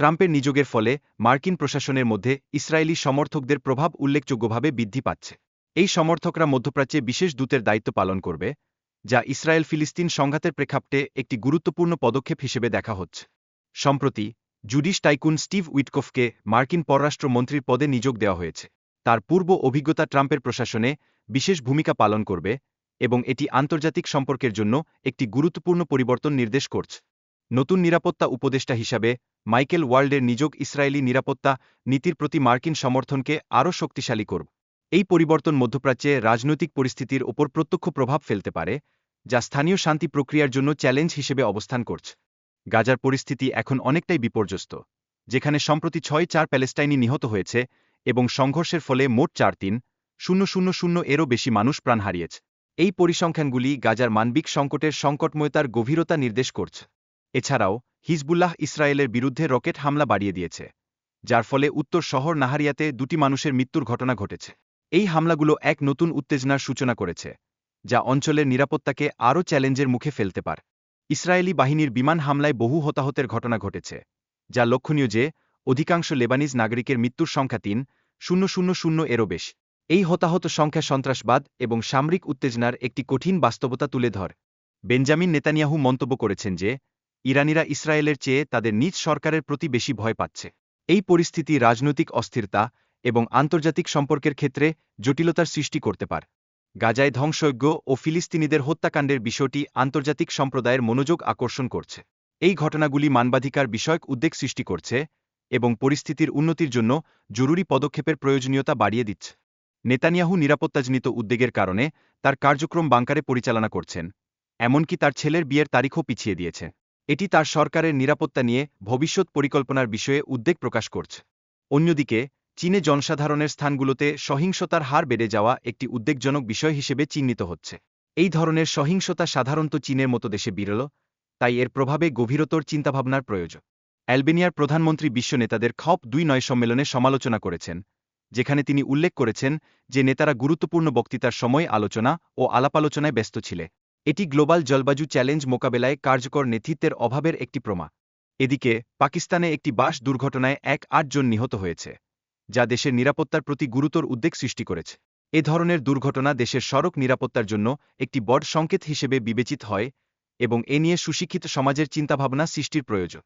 ট্রাম্পের নিযোগের ফলে মার্কিন প্রশাসনের মধ্যে ইসরায়েলি সমর্থকদের প্রভাব উল্লেখযোগ্যভাবে বৃদ্ধি পাচ্ছে। এই সমর্থকরা মধ্যপ্রাচ্যে বিশেষ দূতের দায়িত্ব পালন করবে, যা ইসরায়েল ফিলিস্তিন সংঘাতের প্রেক্ষাপটে একটি গুরুত্বপূর্ণ পদক্ষেপ হিসেবে দেখা হচ্ছে। সম্প্রতি, জুডিশ টাইকুন স্টিভ উইটকফকে মার্কিন পররাষ্ট্রমন্ত্রীর পদে নিযোগ দেওয়া হয়েছে। তার পূর্ব অভিজ্ঞতা ট্রাম্পের প্রশাসনে বিশেষ ভূমিকা পালন করবে এবং এটি আন্তর্জাতিক সম্পর্কের জন্য একটি গুরুত্বপূর্ণ পরিবর্তন নির্দেশ করছে। নতুন নিরাপত্তা উপদেষ্টা হিসাবে মাইকেল ওয়ার্ল্ডের নিযোগ ইসরায়েলি নিরাপত্তা নীতির প্রতি মার্কিন সমর্থনকে আরও শক্তিশালী করব। এই পরিবর্তন মধ্যপ্রাচ্যে রাজনৈতিক পরিস্থিতির ওপর প্রত্যক্ষ প্রভাব ফেলতে পারে, যা স্থানীয় শান্তি প্রক্রিয়ার জন্য চ্যালেঞ্জ হিসেবে অবস্থান করছে। গাজার পরিস্থিতি এখন অনেকটাই বিপর্যস্ত, যেখানে সম্প্রতি ছয় চার প্যালেস্টাইনি নিহত হয়েছে এবং সংঘর্ষের ফলে মোট চার তিন, শূন্য শূন্য শূন্য এরও বেশি মানুষ প্রাণ হারিয়েছে। এই পরিসংখ্যানগুলি গাজার মানবিক সংকটের সংকটময়তার গভীরতা নির্দেশ করছে। এছাড়াও, হিজবুল্লাহ ইসরায়েলের বিরুদ্ধে রকেট হামলা বাড়িয়ে দিয়েছে, যার ফলে উত্তর শহর নাহারিয়াতে দুটি মানুষের মৃত্যুর ঘটনা ঘটেছে। এই হামলাগুলো এক নতুন উত্তেজনার সূচনা করেছে, যা অঞ্চলের নিরাপত্তাকে আরও চ্যালেঞ্জের মুখে ফেলতে পার। ইসরায়েলি বাহিনীর বিমান হামলায় বহু হতাহতের ঘটনা ঘটেছে, যা লক্ষণীয় যে, অধিকাংশ লেবানিজ নাগরিকের মৃত্যুর সংখ্যা তিন, শূন্য শূন্য শূন্য এরও বেশ। এই হতাহত সংখ্যা সন্ত্রাসবাদ এবং সামরিক উত্তেজনার একটি কঠিন বাস্তবতা তুলে ধর। বেঞ্জামিন নেতানিয়াহু মন্তব্য করেছেন যে ইরানিরা ইসরায়েলের চেয়ে তাদের নিজ সরকারের প্রতি বেশি ভয় পাচ্ছে। এই পরিস্থিতি রাজনৈতিক অস্থিরতা এবং আন্তর্জাতিক সম্পর্কের ক্ষেত্রে জটিলতার সৃষ্টি করতে পারে। গাজায় ধ্বংসজ্ঞ ও ফিলিস্তিনিদের হত্যাকাণ্ডের বিষয়টি আন্তর্জাতিক সম্প্রদায়ের মনোযোগ আকর্ষণ করছে। এই ঘটনাগুলি মানবাধিকার বিষয়ক উদ্বেগ সৃষ্টি করছে এবং পরিস্থিতির উন্নতির জন্য জরুরি পদক্ষেপের প্রয়োজনীয়তা বাড়িয়ে দিচ্ছে। নেতানিয়াহু নিরাপত্তাজনিত উদ্বেগের কারণে তার কার্যক্রম বাংকারে পরিচালনা করছেন, এমনকি তার ছেলের বিয়ের তারিখও পিছিয়ে দিয়েছে। এটি তার সরকারের নিরাপত্তা নিয়ে ভবিষ্যৎ পরিকল্পনার বিষয়ে উদ্বেগ প্রকাশ করছে। অন্যদিকে, চীনে জনসাধারণের স্থানগুলোতে সহিংসতার হার বেড়ে যাওয়া একটি উদ্বেগজনক বিষয় হিসেবে চিহ্নিত হচ্ছে। এই ধরনের সহিংসতা সাধারণত চীনের মতো দেশে বিরল, তাই এর প্রভাবে গভীরতর চিন্তাভাবনার প্রয়োজন। অ্যালবেনিয়ার প্রধানমন্ত্রী বিশ্ব নেতাদের খপ দুই নয় সম্মেলনে সমালোচনা করেছেন, যেখানে তিনি উল্লেখ করেছেন যে নেতারা গুরুত্বপূর্ণ বক্তৃতার সময় আলোচনা ও আলাপালোচনায় ব্যস্ত ছিলে এটি গ্লোবাল জলবায়ু চ্যালেঞ্জ মোকাবেলায় কার্যকর নেতৃত্বের অভাবের একটি প্রমা। এদিকে, পাকিস্তানে একটি বাস দুর্ঘটনায় এক আটজন নিহত হয়েছে, যা দেশের নিরাপত্তার প্রতি গুরুতর উদ্বেগ সৃষ্টি করেছে। এ ধরনের দুর্ঘটনা দেশের সড়ক নিরাপত্তার জন্য একটি বড় সংকেত হিসেবে বিবেচিত হয় এবং এ নিয়ে সুশিক্ষিত সমাজের চিন্তাভাবনা সৃষ্টির প্রয়োজন।